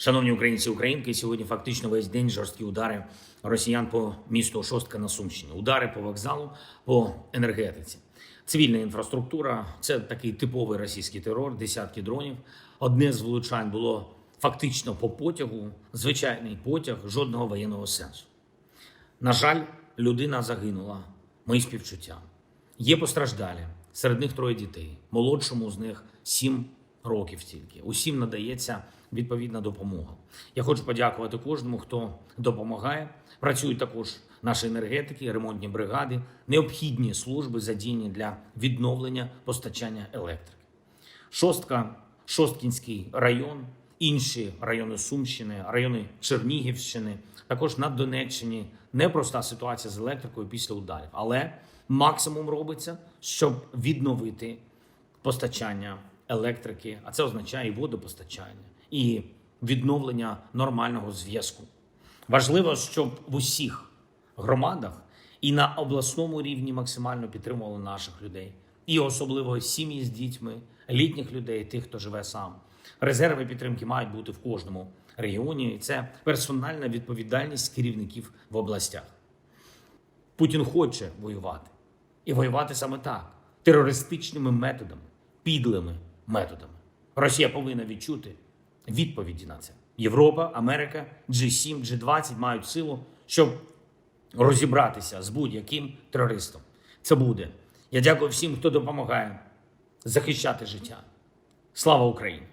Шановні українці українки, сьогодні фактично весь день жорсткі удари росіян по місту Шостка на Сумщині. Удари по вокзалу, по енергетиці. Цивільна інфраструктура це такий типовий російський терор, десятки дронів. Одне з влучань було фактично по потягу, звичайний потяг, жодного воєнного сенсу. На жаль, людина загинула. Мої співчуття. Є постраждалі. Серед них троє дітей. Молодшому з них сім років тільки. Усім надається відповідна допомога. Я хочу подякувати кожному, хто допомагає. Працюють також наші енергетики, ремонтні бригади, необхідні служби задіяні для відновлення постачання електрики. Шостка, Шосткінський район, інші райони Сумщини, райони Чернігівщини, також на Донеччині. Непроста ситуація з електрикою після ударів, але максимум робиться, щоб відновити постачання електрики, а це означає і водопостачання, і відновлення нормального зв'язку. Важливо, щоб в усіх громадах і на обласному рівні максимально підтримували наших людей, і особливо сім'ї з дітьми, літніх людей, тих, хто живе сам. Резерви підтримки мають бути в кожному регіоні. І це персональна відповідальність керівників в областях. Путін хоче воювати. І воювати саме так: терористичними методами, підлими методами. Росія повинна відчути відповіді на це. Європа, Америка, G7, G20 мають силу, щоб розібратися з будь-яким терористом. Це буде. Я дякую всім, хто допомагає захищати життя. Слава Україні!